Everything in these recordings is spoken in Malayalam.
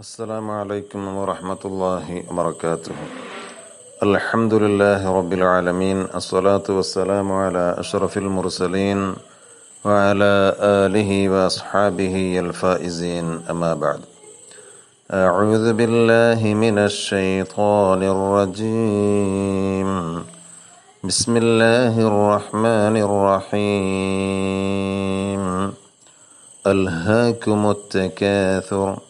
السلام عليكم ورحمة الله وبركاته الحمد لله رب العالمين الصلاة والسلام على أشرف المرسلين وعلى آله وأصحابه الفائزين أما بعد أعوذ بالله من الشيطان الرجيم بسم الله الرحمن الرحيم ألهاكم التكاثر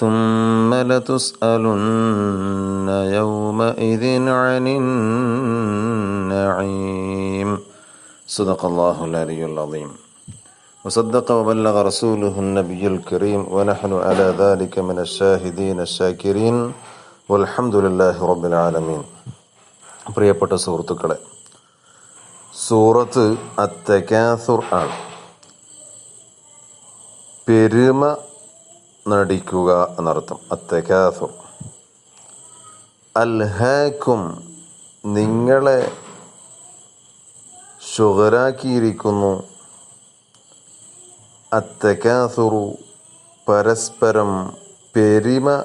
ثم لتسألن يومئذ عن النعيم صدق الله العلي العظيم وصدق وبلغ رسوله النبي الكريم ونحن على ذلك من الشاهدين الشاكرين والحمد لله رب العالمين പ്രിയപ്പെട്ട സുഹൃത്തുക്കളെ സൂറത്ത് അത്തക്കാസുർ ആണ് പെരുമ നടിക്കുക എന്നർത്ഥം. അത്തക്കാസുർ അൽഹാക്കും നിങ്ങളെ ഷുഗരാക്കിയിരിക്കുന്നു അത്തക്കാസുറു പരസ്പരം പെരിമ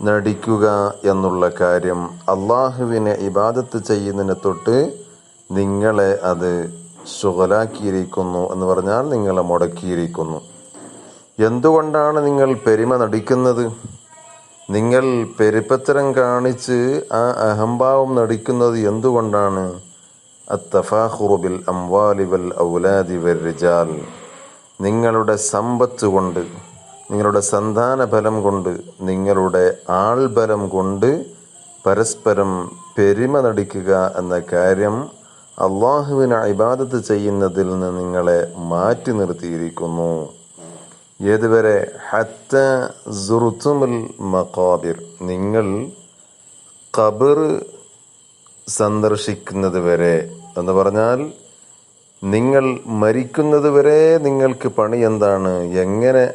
നടിക്കുക എന്നുള്ള കാര്യം അള്ളാഹുവിനെ ഇബാദത്ത് ചെയ്യുന്നതിനെ തൊട്ട് നിങ്ങളെ അത് ശുഹലാക്കിയിരിക്കുന്നു എന്ന് പറഞ്ഞാൽ നിങ്ങളെ മുടക്കിയിരിക്കുന്നു. എന്തുകൊണ്ടാണ് നിങ്ങൾ പെരുമ നടിക്കുന്നത്? നിങ്ങൾ പെരുപ്പത്തരം കാണിച്ച് ആ അഹംഭാവം നടിക്കുന്നത് എന്തുകൊണ്ടാണ്? അത്തഫാഹുറുബിൽ അംവാലി വൽ ഔലാദി വരിജാൽ നിങ്ങളുടെ സമ്പത്ത് കൊണ്ട് നിങ്ങളുടെ സന്താന ബലം കൊണ്ട് നിങ്ങളുടെ ആൾബലം കൊണ്ട് പരസ്പരം പെരുമ നടിക്കുക എന്ന കാര്യം അള്ളാഹുവിന് ഇബാദത്ത് ചെയ്യുന്നതിൽ നിന്ന് നിങ്ങളെ മാറ്റി നിർത്തിയിരിക്കുന്നു. ഏതുവരെ? ഹത്ത സുറുത്തുമുൽ മക്കാബിർ നിങ്ങൾ കബർ സന്ദർശിക്കുന്നത് വരെ എന്ന് പറഞ്ഞാൽ നിങ്ങൾ മരിക്കുന്നത് വരെ നിങ്ങൾക്ക് പണി എന്താണ്? എങ്ങനെ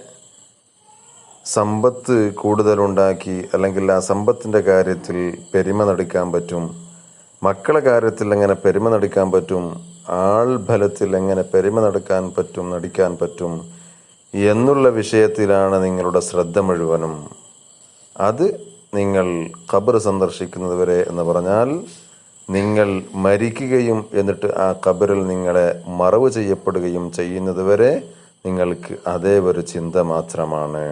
സമ്പത്ത് കൂടുതലുണ്ടാക്കി അല്ലെങ്കിൽ ആ സമ്പത്തിന്റെ കാര്യത്തിൽ പെരുമ നടിക്കാൻ പറ്റും? മക്കളെ കാര്യത്തിൽ എങ്ങനെ പെരുമ നടിക്കാൻ പറ്റും? ആൾ ഫലത്തിൽ എങ്ങനെ പെരുമ നടക്കാൻ പറ്റും? നടിക്കാൻ പറ്റും? എന്നുള്ള വിഷയത്തിലാണ് നിങ്ങളുടെ ശ്രദ്ധ മുഴുവനും. അത് നിങ്ങൾ ഖബർ സന്ദർശിക്കുന്നത് വരെ എന്ന് പറഞ്ഞാൽ നിങ്ങൾ മരിക്കുകയും എന്നിട്ട് ആ ഖബറിൽ നിങ്ങളെ മറവ് ചെയ്യപ്പെടുകയും ചെയ്യുന്നത് വരെ നിങ്ങൾക്ക് അതേ ഒരു ചിന്ത മാത്രമാണ്.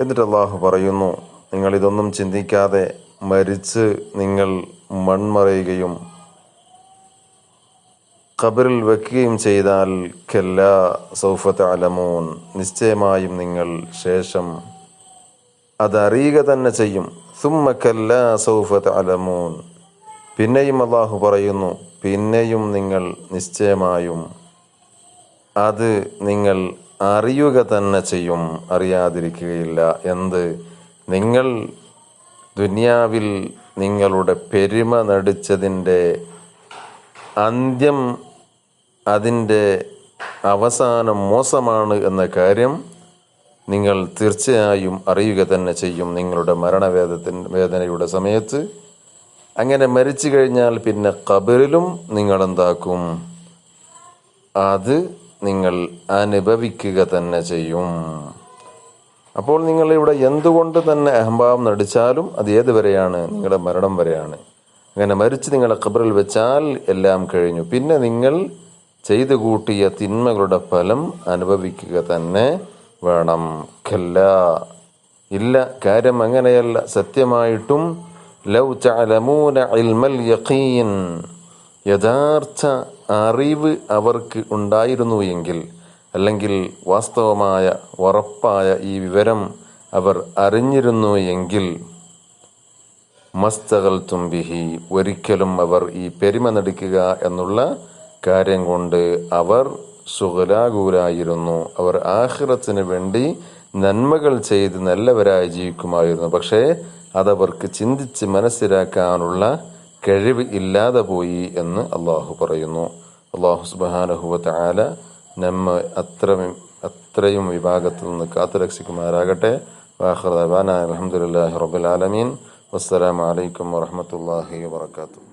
എന്നിട്ട് അള്ളാഹു പറയുന്നു നിങ്ങളിതൊന്നും ചിന്തിക്കാതെ മരിച്ച് നിങ്ങൾ മൺമറയുകയും ഖബറിൽ വെക്കുകയും ചെയ്താൽ കെല്ല സൗഫത്ത് അലമൂൻ. നിശ്ചയമായും നിങ്ങൾ ശേഷം അതറിയുക തന്നെ ചെയ്യും. സുമ്മ കല്ല സൗഫത്ത് അലമൂൻ. പിന്നെയും അള്ളാഹു പറയുന്നു പിന്നെയും നിങ്ങൾ നിശ്ചയമായും അത് നിങ്ങൾ അറിയുക തന്നെ ചെയ്യും. അറിയാതിരിക്കുകയില്ല. എന്ത്? നിങ്ങൾ ദുനിയാവിൽ നിങ്ങളുടെ പെരുമ നടിച്ചതിന്റെ അന്ത്യം അതിന്റെ അവസാനം മോശമാണ് എന്ന കാര്യം നിങ്ങൾ തീർച്ചയായും അറിയുക തന്നെ ചെയ്യും നിങ്ങളുടെ മരണവേദത്തിൻ വേദനയുടെ സമയത്ത്. അങ്ങനെ മരിച്ചു കഴിഞ്ഞാൽ പിന്നെ കബറിലും നിങ്ങൾ എന്താക്കും അത് നിങ്ങൾ അനുഭവിക്കുക തന്നെ ചെയ്യും. അപ്പോൾ നിങ്ങൾ ഇവിടെ എന്തുകൊണ്ട് തന്നെ അഹംഭാവം നടിച്ചാലും അത് ഏത് വരെയാണ് നിങ്ങളുടെ മരണം വരെയാണ്. അങ്ങനെ മരിച്ച് നിങ്ങളെ ഖബറിൽ വെച്ചാൽ എല്ലാം കഴിഞ്ഞു. പിന്നെ നിങ്ങൾ ചെയ്തു കൂട്ടിയ തിന്മകളുടെ ഫലം അനുഭവിക്കുക തന്നെ വേണം. കല്ല ഇല്ല കാര്യം അങ്ങനെയല്ല. സത്യമായിട്ടും ലൗ ചലമൂന ഇൽമൽ യഖീൻ. യഥാർത്ഥ അറിവ് അവർക്ക് ഉണ്ടായിരുന്നു എങ്കിൽ അല്ലെങ്കിൽ വാസ്തവമായ ഉറപ്പായ ഈ വിവരം അവർ അറിഞ്ഞിരുന്നു എങ്കിൽ മസ്തകൽ തുമ്പിഹി ഒരിക്കലും അവർ ഈ പെരുമ നടിക്കുക എന്നുള്ള കാര്യം കൊണ്ട് അവർ സുഖലാകൂലായിരുന്നു അവർ ആഖിറത്തിന് വേണ്ടി നന്മകൾ ചെയ്ത് നല്ലവരായി ജീവിക്കുമായിരുന്നു. പക്ഷേ അതവർക്ക് ചിന്തിച്ച് മനസ്സിലാക്കാനുള്ള കഴിവ് ഇല്ലാതെ പോയി എന്ന് അള്ളാഹു പറയുന്നു. അള്ളാഹു സുബാനഹുവത്ത് ആല നമ്മ അത്ര അത്രയും വിഭാഗത്തിൽ നിന്ന് കാത്തുരക്ഷിക്കുമാരാകട്ടെ വാഹർ അലഹമുല്ലാഹി റബുലാലമീൻ വസ്സലാമലൈക്കും വാഹമത്തല്ലാഹി വാത്തു